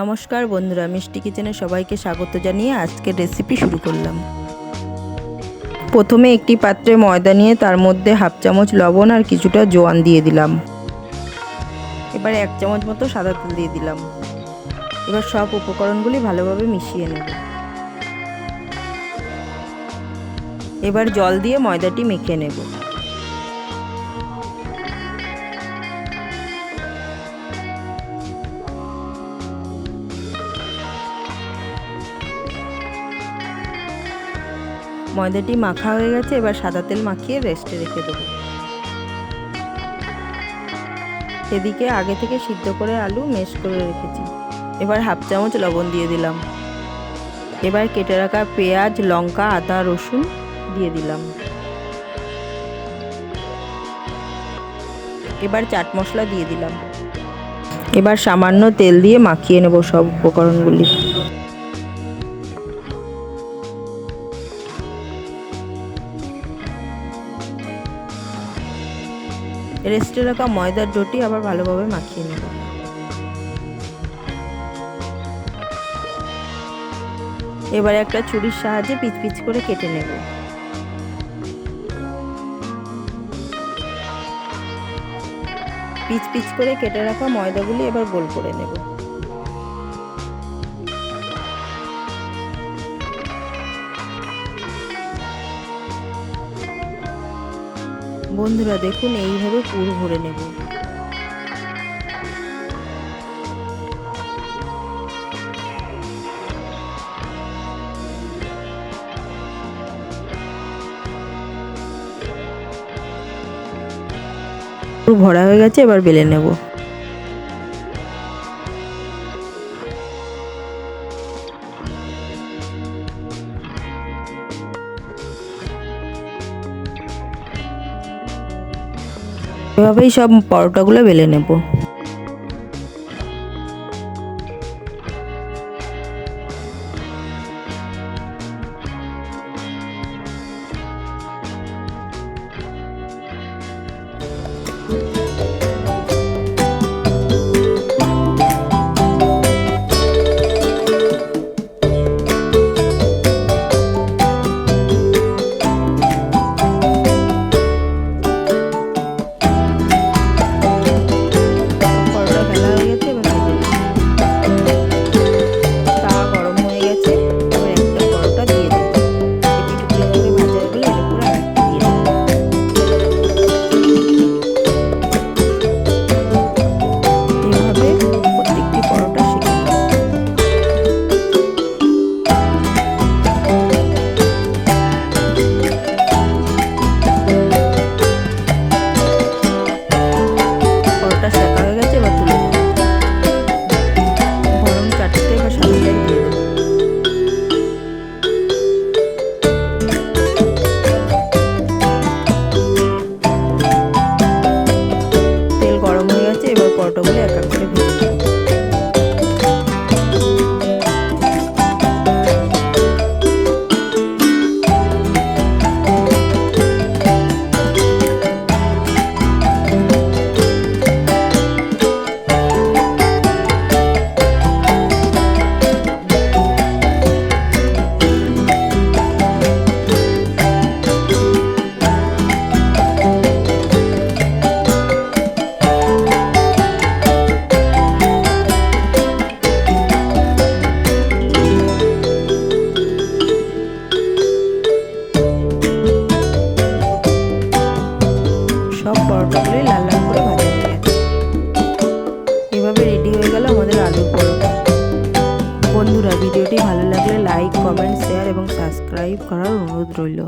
নমস্কার বন্ধুরা, মিষ্টি কিচেনে সবাইকে স্বাগত জানিয়ে আজকের রেসিপি শুরু করলাম। প্রথমে একটি পাত্রে ময়দা নিয়ে তার মধ্যে হাফ চামচ লবণ আর কিছুটা জোয়ান দিয়ে দিলাম। এবারে এক চামচ মতো সাদা তেল দিয়ে দিলাম। এবার সব উপকরণগুলি ভালোভাবে মিশিয়ে নেব। এবার জল দিয়ে ময়দাটি মেখে নেব। ময়দাটি মাখা হয়ে গেছে, এবার সাদা তেল মাখিয়ে রেস্টে রেখে দেবো। এদিকে আগে থেকে সিদ্ধ করে আলু মেশ করে রেখেছি। এবার হাফ চামচ লবণ দিয়ে দিলাম। এবার কেটে রাখা পেঁয়াজ, লঙ্কা, আদা, রসুন দিয়ে দিলাম। এবার চাট মশলা দিয়ে দিলাম। এবার সামান্য তেল দিয়ে মাখিয়ে নেব সব উপকরণগুলি। রেস্টে রাখা ময়দার ডোটি আবার ভালোভাবে মাখিয়ে নেব। এবারে একটা ছুরির সাহায্যে পিচ পিচ করে কেটে নেব। পিচ পিচ করে কেটে রাখা ময়দাগুলি এবার গোল করে নেব। বন্ধুরা দেখুন এইভাবে পুর ভরে নেব। ভরা হয়ে গেছে এবার বেলে নেব। এভাবেই সব পরোটাগুলো বেলে নেব। এভাবে রেডি হয়ে গেল আমাদের আলুর পরোটা। বন্ধুরা, ভিডিওটি ভালো লাগলে লাইক কমেন্ট শেয়ার এবং সাবস্ক্রাইব করার অনুরোধ রইল।